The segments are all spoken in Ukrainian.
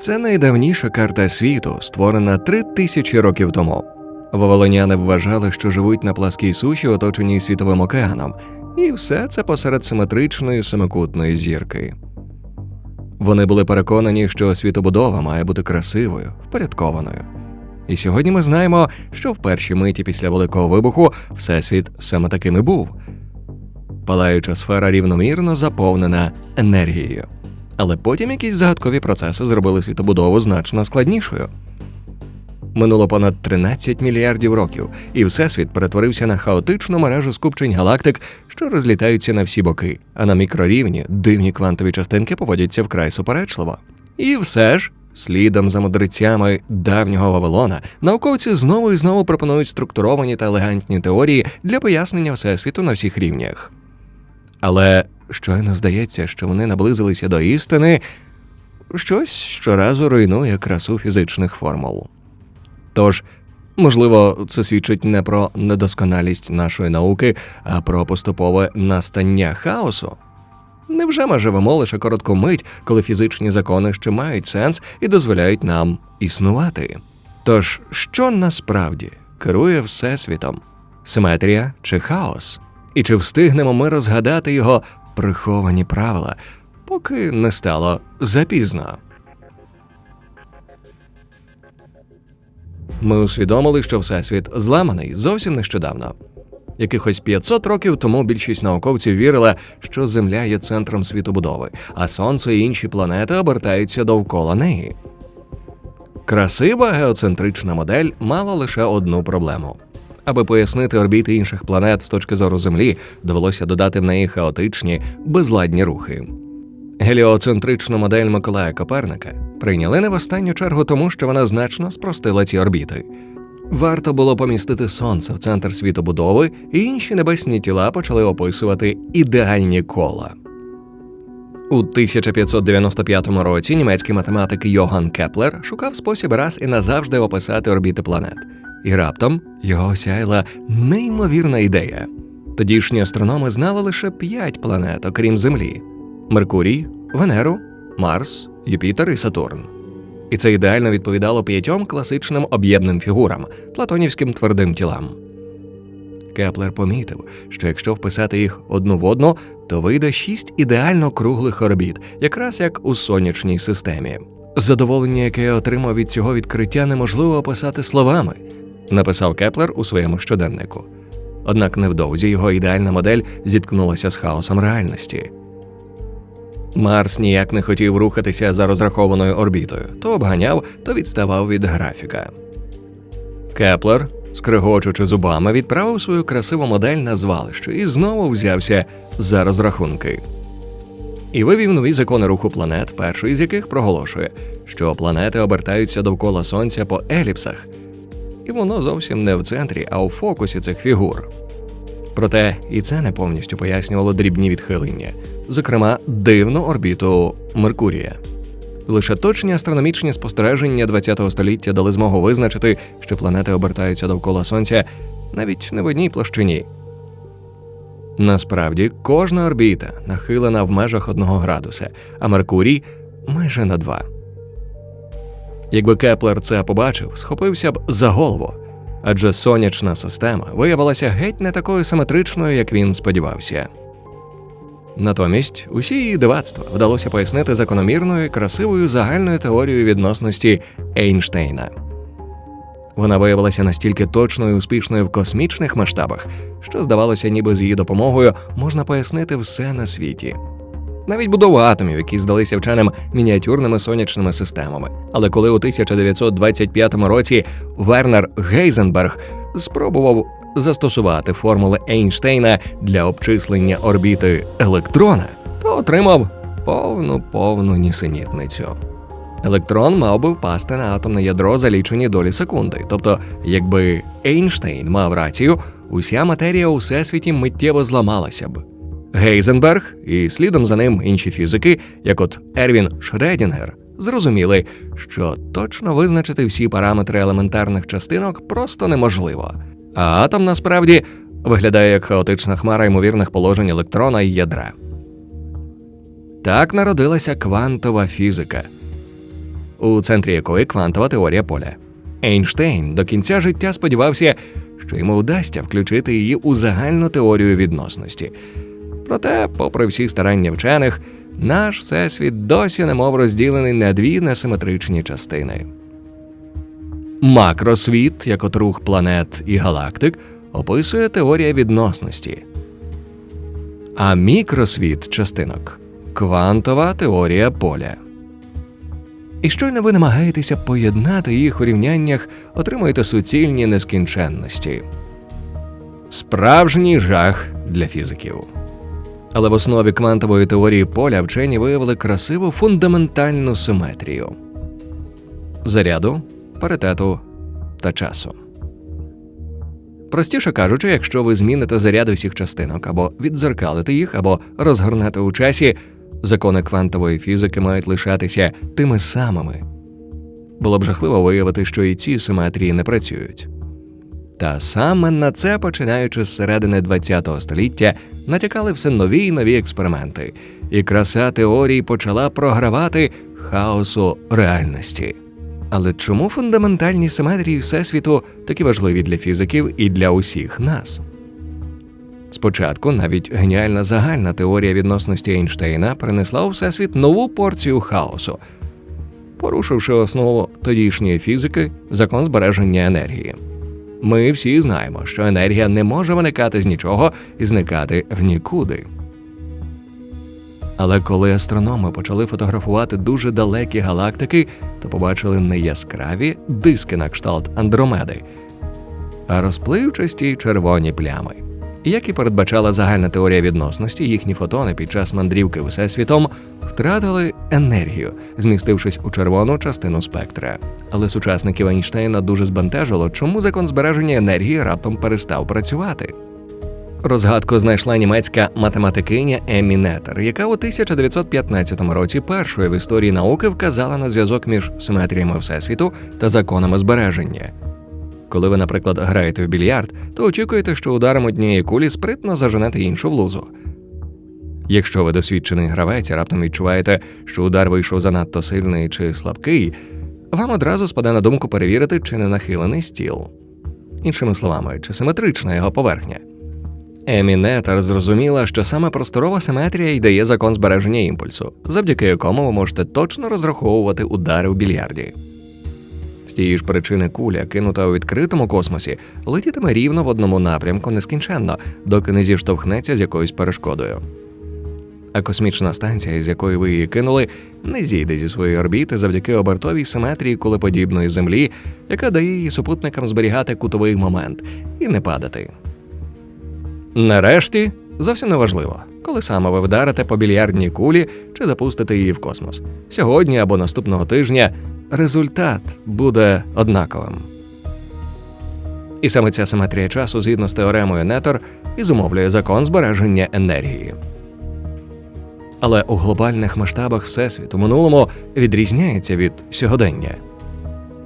Це найдавніша карта світу, створена три тисячі років тому. Вавилоняни вважали, що живуть на пласкій суші, оточеній світовим океаном, і все це посеред симетричної семикутної зірки. Вони були переконані, що світобудова має бути красивою, впорядкованою. І сьогодні ми знаємо, що в першій миті після Великого вибуху Всесвіт саме таким і був. Палаюча сфера рівномірно заповнена енергією. Але потім якісь загадкові процеси зробили світобудову значно складнішою. Минуло понад 13 мільярдів років, і всесвіт перетворився на хаотичну мережу скупчень галактик, що розлітаються на всі боки, а на мікрорівні дивні квантові частинки поводяться вкрай суперечливо. І все ж, слідом за мудрецями давнього Вавилона, науковці знову і знову пропонують структуровані та елегантні теорії для пояснення всесвіту на всіх рівнях. Але щойно здається, що вони наблизилися до істини, щось щоразу руйнує красу фізичних формул. Тож, можливо, це свідчить не про недосконалість нашої науки, а про поступове настання хаосу. Невже ми живемо лише коротку мить, коли фізичні закони ще мають сенс і дозволяють нам існувати? Тож, що насправді керує Всесвітом? Симетрія чи хаос? І чи встигнемо ми розгадати його приховані правила, поки не стало запізно? Ми усвідомили, що всесвіт зламаний зовсім нещодавно. Якихось 500 років тому більшість науковців вірила, що Земля є центром світобудови, а Сонце і інші планети обертаються довкола неї. Красива геоцентрична модель мала лише одну проблему. Аби пояснити орбіти інших планет з точки зору Землі, довелося додати в неї хаотичні, безладні рухи. Геліоцентричну модель Миколая Коперника прийняли не в останню чергу тому, що вона значно спростила ці орбіти. Варто було помістити сонце в центр світобудови, і інші небесні тіла почали описувати ідеальні кола. У 1595 році німецький математик Йоган Кеплер шукав спосіб раз і назавжди описати орбіти планет. І раптом його осяяла неймовірна ідея. Тодішні астрономи знали лише п'ять планет, окрім Землі: Меркурій, Венеру, Марс, Юпітер і Сатурн. І це ідеально відповідало п'ятьом класичним об'ємним фігурам, платонівським твердим тілам. Кеплер помітив, що якщо вписати їх одну в одну, то вийде шість ідеально круглих орбіт, якраз як у сонячній системі. Задоволення, яке я отримав від цього відкриття, неможливо описати словами, написав Кеплер у своєму щоденнику. Однак невдовзі його ідеальна модель зіткнулася з хаосом реальності. Марс ніяк не хотів рухатися за розрахованою орбітою, то обганяв, то відставав від графіка. Кеплер, скригочучи зубами, відправив свою красиву модель на звалище і знову взявся за розрахунки. І вивів нові закони руху планет, перший з яких проголошує, що планети обертаються довкола Сонця по еліпсах, і воно зовсім не в центрі, а у фокусі цих фігур. Проте і це не повністю пояснювало дрібні відхилення, зокрема дивну орбіту Меркурія. Лише точні астрономічні спостереження ХХ століття дали змогу визначити, що планети обертаються довкола Сонця навіть не в одній площині. Насправді, кожна орбіта нахилена в межах одного градуса, а Меркурій майже на два. Якби Кеплер це побачив, схопився б за голову, адже сонячна система виявилася геть не такою симетричною, як він сподівався. Натомість усі її дивацтва вдалося пояснити закономірною красивою загальною теорією відносності Ейнштейна. Вона виявилася настільки точною і успішною в космічних масштабах, що здавалося, ніби з її допомогою можна пояснити все на світі. Навіть будову атомів, які здалися вченим мініатюрними сонячними системами. Але коли у 1925 році Вернер Гейзенберг спробував застосувати формули Ейнштейна для обчислення орбіти електрона, то отримав повну повну нісенітницю. Електрон мав би впасти на атомне ядро за лічені долі секунди. Тобто, якби Ейнштейн мав рацію, уся матерія у всесвіті миттєво зламалася б. Гейзенберг і слідом за ним інші фізики, як от Ервін Шредінгер, зрозуміли, що точно визначити всі параметри елементарних частинок просто неможливо. А атом насправді виглядає як хаотична хмара ймовірних положень електрона і ядра. Так народилася квантова фізика. у центрі якої квантова теорія поля. Ейнштейн до кінця життя сподівався, що йому вдасться включити її у загальну теорію відносності. Проте, попри всі старання вчених, наш всесвіт досі немов розділений на дві несиметричні частини. Макросвіт, як от рух планет і галактик, описує теорія відносності, а мікросвіт частинок квантова теорія поля. І щойно ви намагаєтеся поєднати їх у рівняннях, отримуєте суцільні нескінченності. Справжній жах для фізиків. Але в основі квантової теорії поля вчені виявили красиву фундаментальну симетрію заряду, паритету та часу. Простіше кажучи, якщо ви зміните заряди всіх частинок або відзеркалите їх, або розгорнете у часі, закони квантової фізики мають лишатися тими самими. Було б жахливо виявити, що і ці симетрії не працюють. Та саме на це, починаючи з середини ХХ століття, натякали все нові й нові експерименти, і краса теорій почала програвати хаосу реальності. Але чому фундаментальні симетрії Всесвіту такі важливі для фізиків і для усіх нас? Спочатку навіть геніальна загальна теорія відносності Ейнштейна принесла у всесвіт нову порцію хаосу, порушивши основу тодішньої фізики закон збереження енергії. Ми всі знаємо, що енергія не може виникати з нічого і зникати в нікуди. Але коли астрономи почали фотографувати дуже далекі галактики, то побачили не яскраві диски на кшталт Андромеди, а розпливчасті червоні плями. Як і передбачала загальна теорія відносності, їхні фотони під час мандрівки всесвітом втратили енергію, змістившись у червону частину спектра. Але сучасників Ейнштейна дуже збентежило, чому закон збереження енергії раптом перестав працювати. Розгадку знайшла німецька математикиня Еммі Нетер, яка у 1915 році першою в історії науки вказала на зв'язок між симетріями всесвіту та законами збереження. Коли ви, наприклад, граєте в більярд, то очікуєте, що ударом однієї кулі спритно заженете іншу в лузу. Якщо ви досвідчений гравець і раптом відчуваєте, що удар вийшов занадто сильний чи слабкий, вам одразу спаде на думку перевірити, чи не нахилений стіл. Іншими словами, чи симетрична його поверхня. Емі Нетер зрозуміла, що саме просторова симетрія й дає закон збереження імпульсу, завдяки якому ви можете точно розраховувати удари в більярді. З тієї ж причини куля, кинута у відкритому космосі, летітиме рівно в одному напрямку нескінченно, доки не зіштовхнеться з якоюсь перешкодою. А космічна станція, з якої ви її кинули, не зійде зі своєї орбіти завдяки обертовій симетрії кулеподібної землі, яка дає її супутникам зберігати кутовий момент і не падати. Нарешті зовсім не важливо, коли саме ви вдарите по більярдній кулі чи запустите її в космос. Сьогодні або наступного тижня результат буде однаковим. І саме ця симетрія часу, згідно з теоремою Нетор, і зумовлює закон збереження енергії. Але у глобальних масштабах Всесвіт у минулому відрізняється від сьогодення.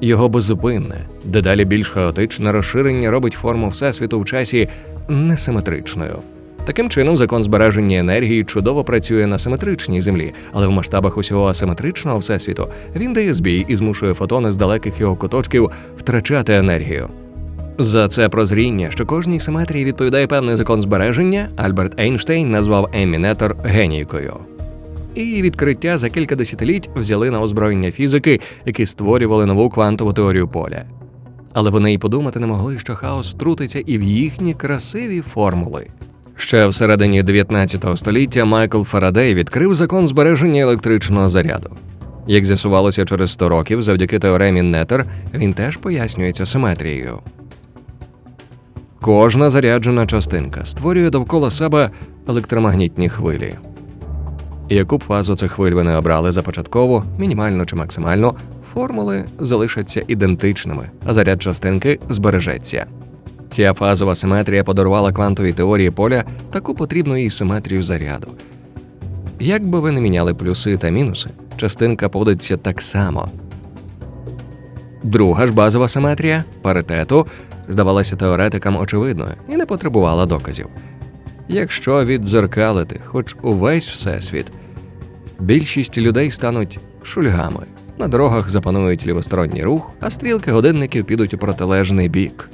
Його беззупинне, дедалі більш хаотичне розширення робить форму Всесвіту в часі несиметричною. Таким чином, закон збереження енергії чудово працює на симетричній землі, але в масштабах усього асиметричного всесвіту він дає збій і змушує фотони з далеких його куточків втрачати енергію. За це прозріння, що кожній симетрії відповідає певний закон збереження, Альберт Ейнштейн назвав Еммі Нетор генійкою. І відкриття за кілька десятиліть взяли на озброєння фізики, які створювали нову квантову теорію поля. Але вони й подумати не могли, що хаос втрутиться і в їхні красиві формули. Ще в середині 19 століття Майкл Фарадей відкрив закон збереження електричного заряду. Як з'ясувалося через 100 років, завдяки теоремі Нетер, він теж пояснюється симетрією. Кожна заряджена частинка створює довкола себе електромагнітні хвилі. Яку б фазу цих хвиль ви не обрали за початкову, мінімальну чи максимальну, формули залишаться ідентичними, а заряд частинки збережеться. Ця фазова симетрія подарувала квантовій теорії поля таку потрібну їй симетрію заряду. Як би ви не міняли плюси та мінуси, частинка поводиться так само. Друга ж базова симетрія паритету здавалася теоретикам очевидною і не потребувала доказів. Якщо віддзеркалити хоч увесь всесвіт, більшість людей стануть шульгами, На дорогах запанують лівосторонній рух, а стрілки годинників підуть у протилежний бік.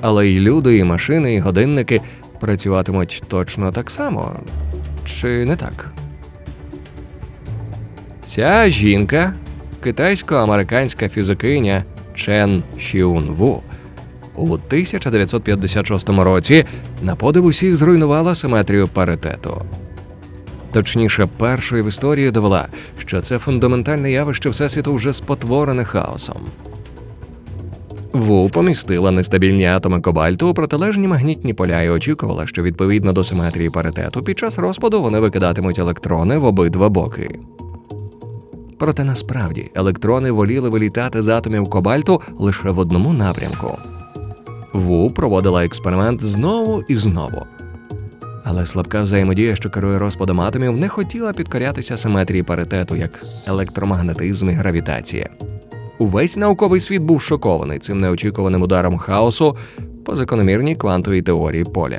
Але й люди, і машини, і годинники працюватимуть точно так само. Чи не так? Ця жінка китайсько-американська фізикиня Чен Шіун Ву у 1956 році на подив усіх зруйнувала симетрію паритету. Точніше, першою в історії довела, що це фундаментальне явище Всесвіту вже спотворене хаосом. Ву помістила нестабільні атоми кобальту у протилежні магнітні поля і очікувала, що відповідно до симетрії паритету під час розпаду вони викидатимуть електрони в обидва боки. Проте насправді електрони воліли вилітати з атомів кобальту лише в одному напрямку. Ву проводила експеримент знову і знову. Але слабка взаємодія, що керує розпадом атомів, не хотіла підкорятися симетрії паритету, як електромагнетизм і гравітація. Увесь науковий світ був шокований цим неочікуваним ударом хаосу по закономірній квантовій теорії поля.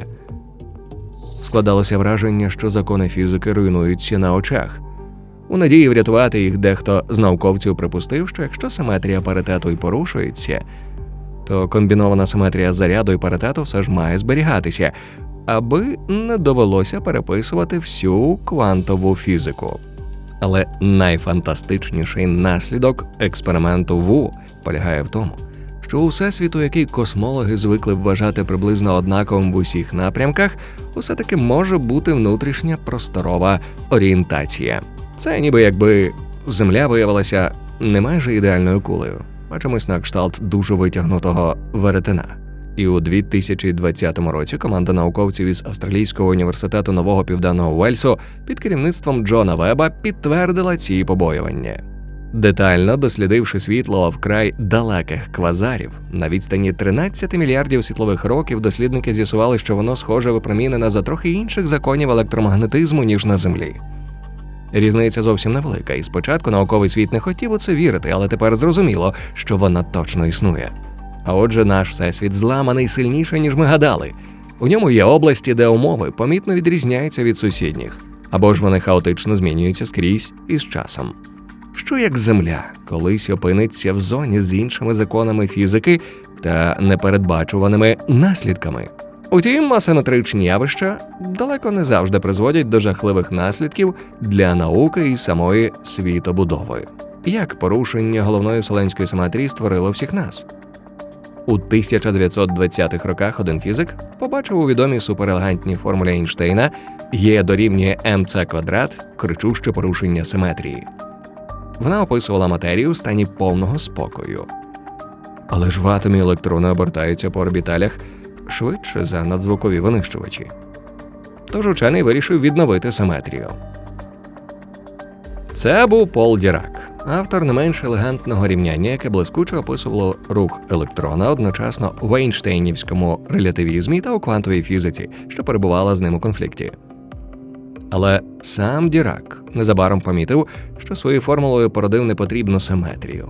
Складалося враження, що закони фізики руйнуються на очах. У надії врятувати їх дехто з науковців припустив, що якщо симетрія паритету і порушується, то комбінована симетрія заряду і паритету все ж має зберігатися, аби не довелося переписувати всю квантову фізику. Але найфантастичніший наслідок експерименту Ву полягає в тому, що у всесвіту, який космологи звикли вважати приблизно однаковим в усіх напрямках, усе таки може бути внутрішня просторова орієнтація. Це ніби якби Земля виявилася не майже ідеальною кулею, а чимось на кшталт дуже витягнутого веретена. І у 2020 році команда науковців із Австралійського університету Нового Південного Уельсу під керівництвом Джона Веба підтвердила ці побоювання. Детально дослідивши світло вкрай далеких квазарів на відстані 13 мільярдів світлових років, дослідники з'ясували, що воно схоже випромінене за трохи інших законів електромагнетизму ніж на Землі. Різниця зовсім невелика, і спочатку науковий світ не хотів у це вірити, але тепер зрозуміло, що вона точно існує. А отже, наш всесвіт зламаний сильніше, ніж ми гадали. У ньому є області, де умови помітно відрізняються від сусідніх, або ж вони хаотично змінюються скрізь із часом. Що як Земля колись опиниться в зоні з іншими законами фізики та непередбачуваними наслідками. Утім, асиметричні явища далеко не завжди призводять до жахливих наслідків для науки і самої світобудови. Як порушення головної вселенської симетрії створило всіх нас? У 1920-х роках один фізик побачив у відомій суперелегантній формулі Ейнштейна Є дорівнює МЦ квадрат кричуще порушення симетрії. Вона описувала матерію у стані повного спокою. Але ж в атомі електрони обертаються по орбіталях швидше за надзвукові винищувачі. Тож учений вирішив відновити симетрію. Це був Пол Дірак, автор не менш елегантного рівняння, яке блискуче описувало рух електрона одночасно в Ейнштейнівському релятивізмі та у квантовій фізиці, що перебувала з ним у конфлікті. Але сам Дірак незабаром помітив, що своєю формулою породив непотрібну симетрію.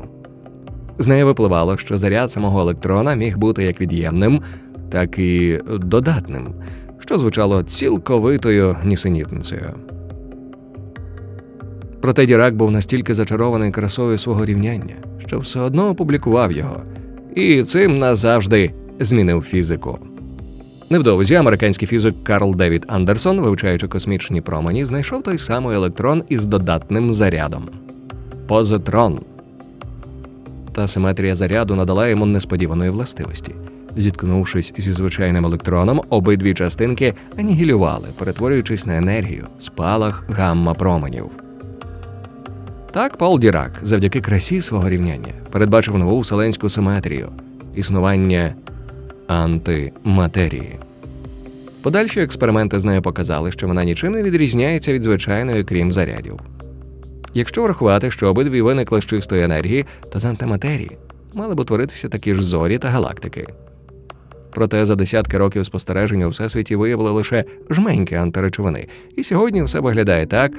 З неї випливало, що заряд самого електрона міг бути як від'ємним, так і додатним, що звучало цілковитою нісенітницею. Проте Дірак був настільки зачарований красою свого рівняння, що все одно опублікував його, і цим назавжди змінив фізику. Невдовзі американський фізик Карл Девід Андерсон, вивчаючи космічні промені, знайшов той самий електрон із додатним зарядом позитрон. Та симетрія заряду надала йому несподіваної властивості. Зіткнувшись зі звичайним електроном, обидві частинки анігілювали, перетворюючись на енергію, спалах гамма променів. Так Пол Дірак, завдяки красі свого рівняння, передбачив нову вселенську симетрію, існування антиматерії. Подальші експерименти з нею показали, що вона нічим не відрізняється від звичайної, крім зарядів. Якщо врахувати, що обидві виникли з чистої енергії та з антиматерії, мали б утворитися такі ж зорі та галактики. Проте за десятки років спостереження у всесвіті виявили лише жменьки антиречовини, і сьогодні все виглядає так,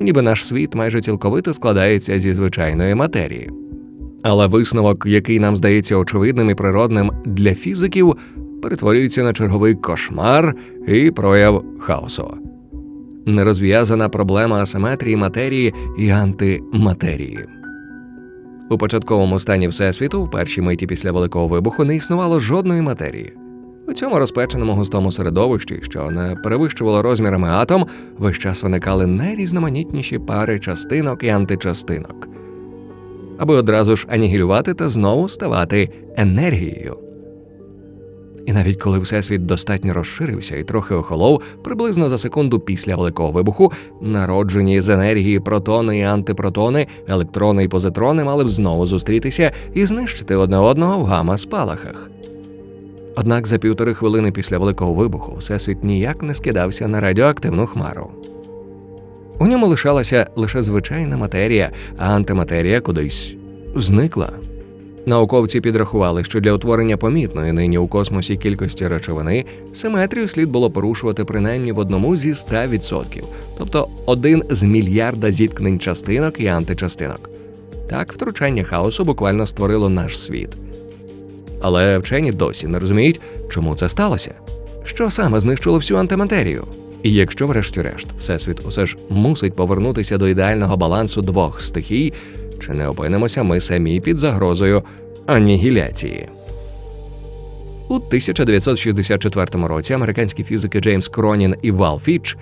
ніби наш світ майже цілковито складається зі звичайної матерії. Але висновок, який нам здається очевидним і природним для фізиків, перетворюється на черговий кошмар і прояв хаосу. Нерозв'язана проблема асиметрії матерії і антиматерії. У початковому стані Всесвіту, в першій миті після Великого вибуху, не існувало жодної матерії. У цьому розпеченому густому середовищі, що не перевищувало розмірами атом, весь час виникали найрізноманітніші пари частинок і античастинок, аби одразу ж анігілювати та знову ставати енергією. І навіть коли всесвіт достатньо розширився і трохи охолов, приблизно за секунду після великого вибуху, народжені з енергії протони і антипротони, електрони і позитрони мали б знову зустрітися і знищити одне одного в гама-спалахах. Однак за півтори хвилини після великого вибуху всесвіт ніяк не скидався на радіоактивну хмару. У ньому лишалася лише звичайна матерія, а антиматерія кудись зникла. Науковці підрахували, що для утворення помітної нині у космосі кількості речовини симетрію слід було порушувати принаймні в одному зі 100%, тобто один з мільярда зіткнень частинок і античастинок. Так втручання хаосу буквально створило наш світ. Але вчені досі не розуміють, чому це сталося, що саме знищило всю антиматерію. І якщо, врешті-решт, всесвіт усе ж мусить повернутися до ідеального балансу двох стихій, чи не опинимося ми самі під загрозою анігіляції? У 1964 році американські фізики Джеймс Кронін і Вал Фіч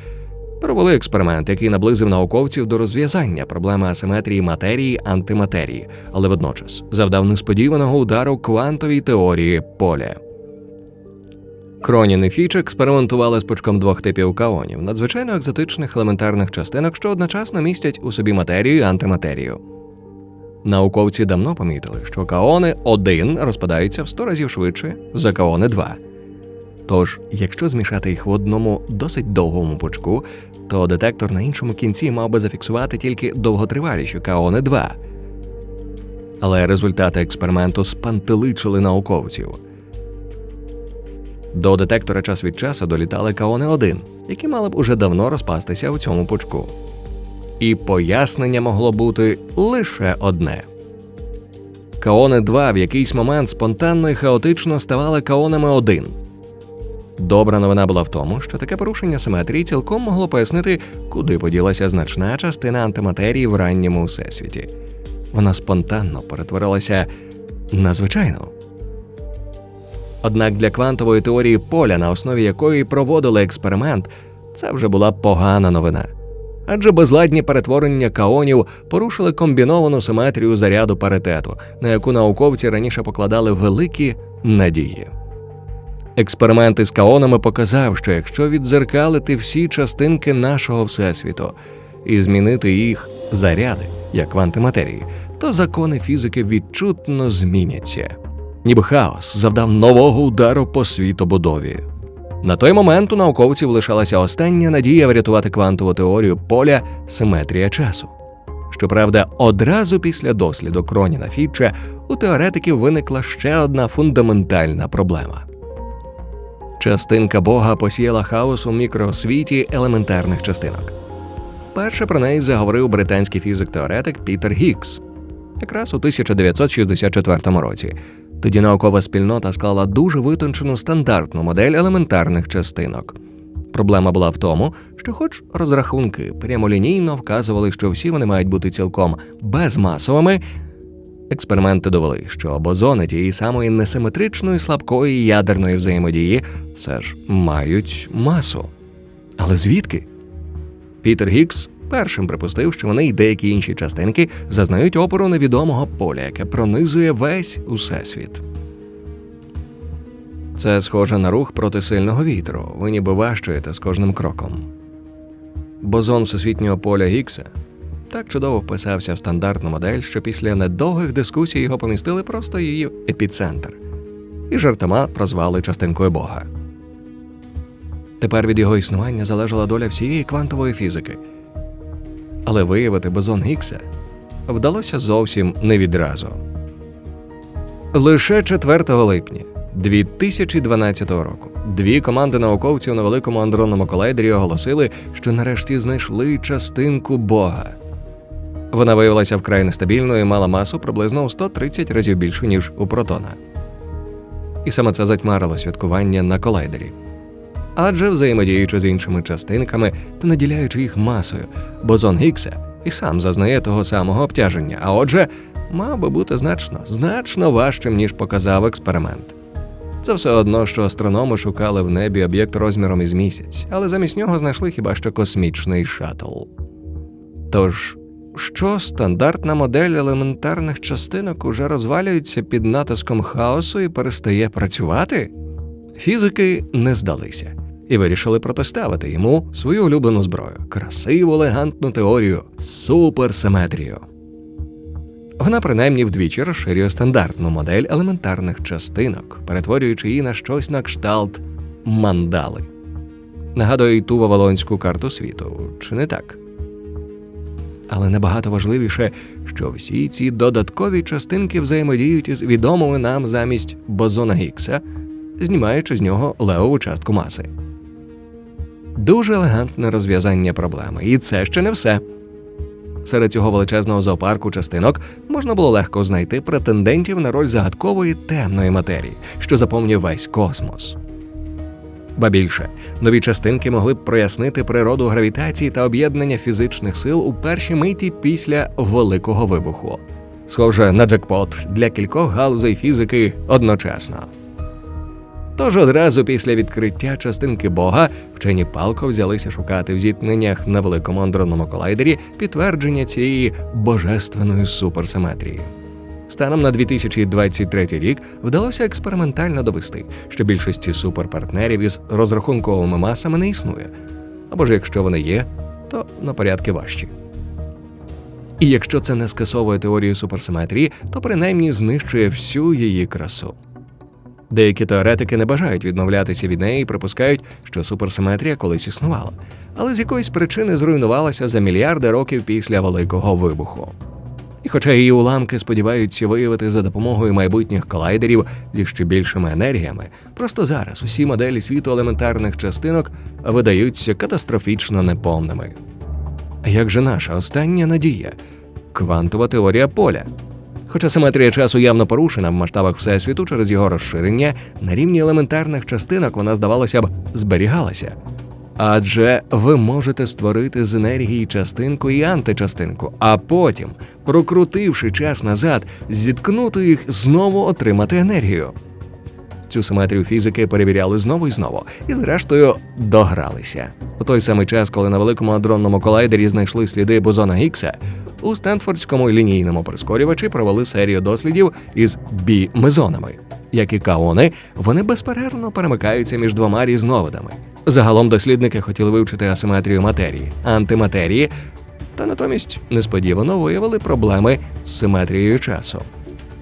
провели експеримент, який наблизив науковців до розв'язання проблеми асиметрії матерії антиматерії, але водночас завдав несподіваного удару квантовій теорії поля. Кронін і Фіч експериментували з пучком двох типів каонів, надзвичайно екзотичних елементарних частинок, що одночасно містять у собі матерію і антиматерію. Науковці давно помітили, що каони 1 розпадаються в 100 разів швидше за каони 2. Тож, якщо змішати їх в одному досить довгому пучку, то детектор на іншому кінці мав би зафіксувати тільки довготриваліші каони 2. Але результати експерименту спантеличили науковців. До детектора час від часу долітали каони 1, які мали б уже давно розпастися у цьому пучку. І пояснення могло бути лише одне. Каони 2 в якийсь момент спонтанно і хаотично ставали каонами 1. Добра новина була в тому, що таке порушення симетрії цілком могло пояснити, куди поділася значна частина антиматерії в ранньому всесвіті. Вона спонтанно перетворилася на звичайну. Однак для квантової теорії поля, на основі якої проводили експеримент, це вже була погана новина. Адже безладні перетворення каонів порушили комбіновану симетрію заряду паритету, на яку науковці раніше покладали великі надії. Експеримент із каонами показав, що якщо відзеркалити всі частинки нашого всесвіту і змінити їх заряди, як в антиматерії, то закони фізики відчутно зміняться. Ніби хаос завдав нового удару по світобудові. На той момент у науковців лишалася остання надія врятувати квантову теорію поля симетрія часу. Щоправда, одразу після досліду Кроніна Фітча у теоретиків виникла ще одна фундаментальна проблема. Частинка Бога посіяла хаос у мікросвіті елементарних частинок. Перше про неї заговорив британський фізик-теоретик Пітер Гікс, якраз у 1964 році. Тоді наукова спільнота склала дуже витончену стандартну модель елементарних частинок. Проблема була в тому, що, хоч розрахунки прямолінійно вказували, що всі вони мають бути цілком безмасовими, експерименти довели, що бозони тієї самої несиметричної слабкої ядерної взаємодії все ж мають масу. Але звідки? Пітер Гікс першим припустив, що вони й деякі інші частинки зазнають опору невідомого поля, яке пронизує весь усесвіт. Це схоже на рух проти сильного вітру. Ви ніби важчуєте з кожним кроком. Бозон всесвітнього поля Гікса так чудово вписався в стандартну модель, що після недовгих дискусій його помістили просто її епіцентр і жартома прозвали частинкою Бога. Тепер від його існування залежала доля всієї квантової фізики. Але виявити бозон Гікса вдалося зовсім не відразу. Лише 4 липня 2012 року дві команди науковців на великому андронному колайдері оголосили, що нарешті знайшли частинку Бога. Вона виявилася вкрай нестабільною і мала масу приблизно у 130 разів більшу, ніж у протона. І саме це затьмарило святкування на колайдері. Адже взаємодіючи з іншими частинками та наділяючи їх масою, бозон Гікса і сам зазнає того самого обтяження, а отже, мав би бути значно, значно важчим, ніж показав експеримент. Це все одно, що астрономи шукали в небі об'єкт розміром із місяць, але замість нього знайшли хіба що космічний шаттл. Тож, що стандартна модель елементарних частинок уже розвалюється під натиском хаосу і перестає працювати? Фізики не здалися і вирішили протиставити йому свою улюблену зброю красиву елегантну теорію суперсиметрію. Вона принаймні вдвічі розширює стандартну модель елементарних частинок, перетворюючи її на щось на кшталт мандали. Нагадує й ту вавилонську карту світу, чи не так? Але набагато важливіше, що всі ці додаткові частинки взаємодіють із відомими нам замість бозона Гікса, знімаючи з нього левову частку маси. Дуже елегантне розв'язання проблеми, і це ще не все. Серед цього величезного зоопарку частинок можна було легко знайти претендентів на роль загадкової темної матерії, що заповнює весь космос. Ба більше, нові частинки могли б прояснити природу гравітації та об'єднання фізичних сил у першій миті після великого вибуху. Схоже на джекпот для кількох галузей фізики одночасно. Тож одразу після відкриття частинки Бога вчені палко взялися шукати в зіткненнях на великому андронному колайдері підтвердження цієї божественної суперсиметрії. Станом на 2023 рік вдалося експериментально довести, що більшості суперпартнерів із розрахунковими масами не існує, або ж якщо вони є, то на порядки важчі. І якщо це не скасовує теорію суперсиметрії, то принаймні знищує всю її красу. Деякі теоретики не бажають відмовлятися від неї і припускають, що суперсиметрія колись існувала, але з якоїсь причини зруйнувалася за мільярди років після Великого вибуху. І хоча її уламки сподіваються виявити за допомогою майбутніх колайдерів ще більшими енергіями, просто зараз усі моделі світу елементарних частинок видаються катастрофічно неповними. А як же наша остання надія квантова теорія поля? Хоча симетрія часу явно порушена в масштабах Всесвіту через його розширення, на рівні елементарних частинок вона, здавалося б, зберігалася. Адже ви можете створити з енергії частинку і античастинку, а потім, прокрутивши час назад, зіткнути їх, знову отримати енергію. Цю симетрію фізики перевіряли знову і знову, і зрештою догралися. У той самий час, коли на великому адронному колайдері знайшли сліди бозона Гікса, у Стенфордському лінійному прискорювачі провели серію дослідів із бі-мезонами. Як і каони, вони безперервно перемикаються між двома різновидами. Загалом дослідники хотіли вивчити асиметрію матерії, антиматерії, та натомість несподівано виявили проблеми з симетрією часу.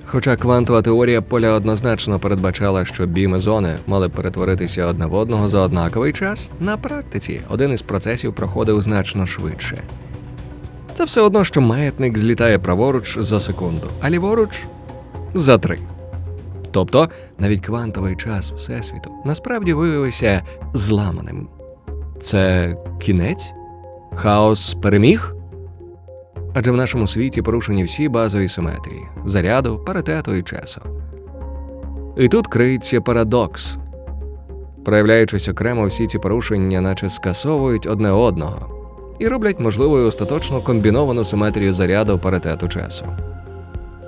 Хоча квантова теорія поля однозначно передбачала, що бі-мезони мали перетворитися одне в одного за однаковий час, на практиці один із процесів проходив значно швидше. Це все одно, що маятник злітає праворуч за секунду, а ліворуч за три. Тобто навіть квантовий час Всесвіту насправді виявився зламаним. Це кінець? Хаос переміг? Адже в нашому світі порушені всі базові симетрії заряду, паритету і часу. І тут криється парадокс. Проявляючись окремо, всі ці порушення, наче скасовують одне одного і роблять можливою остаточно комбіновану симетрію заряду паритету часу.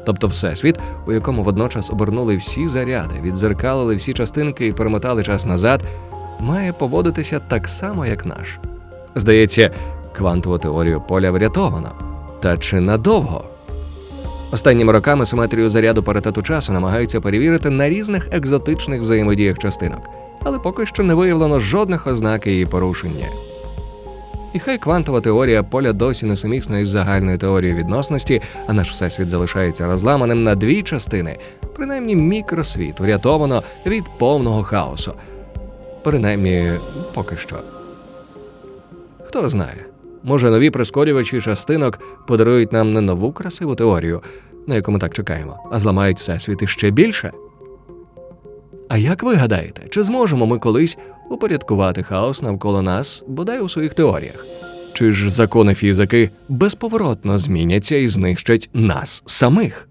Тобто всесвіт, у якому водночас обернули всі заряди, відзеркалили всі частинки і перемотали час назад, має поводитися так само, як наш. Здається, квантову теорію поля врятовано. Та чи надовго? Останніми роками симетрію заряду паритету часу намагаються перевірити на різних екзотичних взаємодіях частинок, але поки що не виявлено жодних ознак її порушення. І хай квантова теорія поля досі несумісна із загальною теорією відносності, а наш всесвіт залишається розламаним на дві частини, принаймні мікросвіт урятовано від повного хаосу. Принаймні, поки що. Хто знає, може нові прискорювачі частинок подарують нам не нову красиву теорію, на яку ми так чекаємо, а зламають всесвіт іще більше. А як ви гадаєте, чи зможемо ми колись упорядкувати хаос навколо нас, бодай у своїх теоріях? Чи ж закони фізики безповоротно зміняться і знищать нас самих?